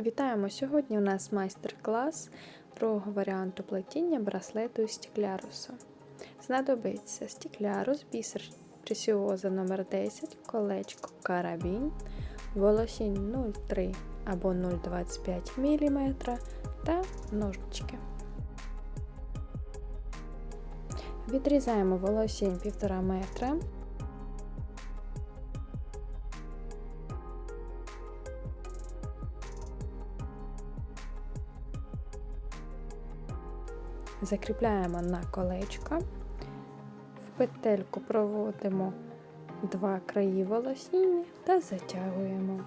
Вітаємо! Сьогодні у нас майстер-клас про варіанту плетіння браслету із стеклярусу. Знадобиться стеклярус, бісер пресіоза номер 10 колечко карабін, волосінь 0,3 або 0,25 мм та ножнички. Відрізаємо волосінь 1,5 метра. Закріпляємо на колечко, в петельку проводимо два краї волосіння та затягуємо.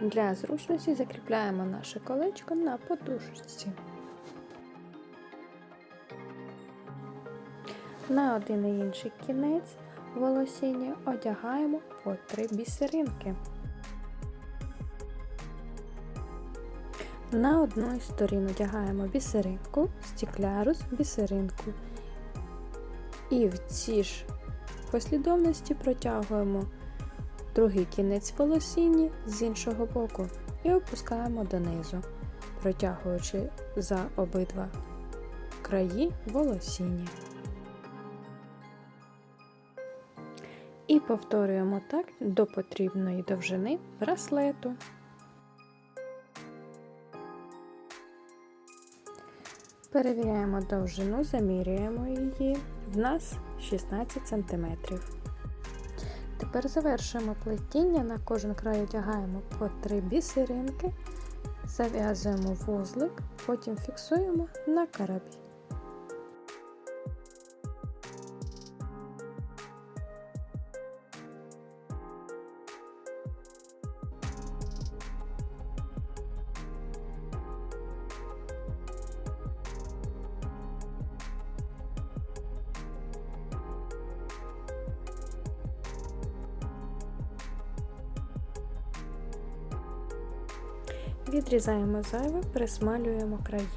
Для зручності закріпляємо наше колечко на подушечці. На один і інший кінець волосіння одягаємо по три бісеринки. На одну із сторін одягаємо бісеринку, стеклярус, бісеринку. І в цій ж послідовності протягуємо другий кінець волосіння з іншого боку і опускаємо донизу, протягуючи за обидва краї волосіння. І повторюємо так до потрібної довжини браслету. Перевіряємо довжину, замірюємо її. В нас 16 см. Тепер завершуємо плетіння. На кожен край одягаємо по 3 бісеринки, зав'язуємо вузлик, потім фіксуємо на карабін. Відрізаємо зайве, присмалюємо краї.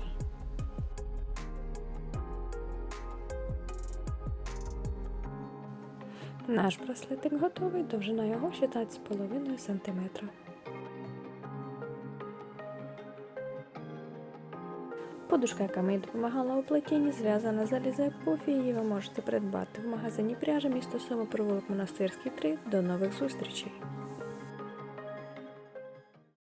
Наш браслетик готовий, довжина його 16,5 см. Подушка, яка мені допомагала у плетінні, зв'язана з Алізе Пуфі, її ви можете придбати в магазині пряжа місто Суми, Монастирський 3. До нових зустрічей!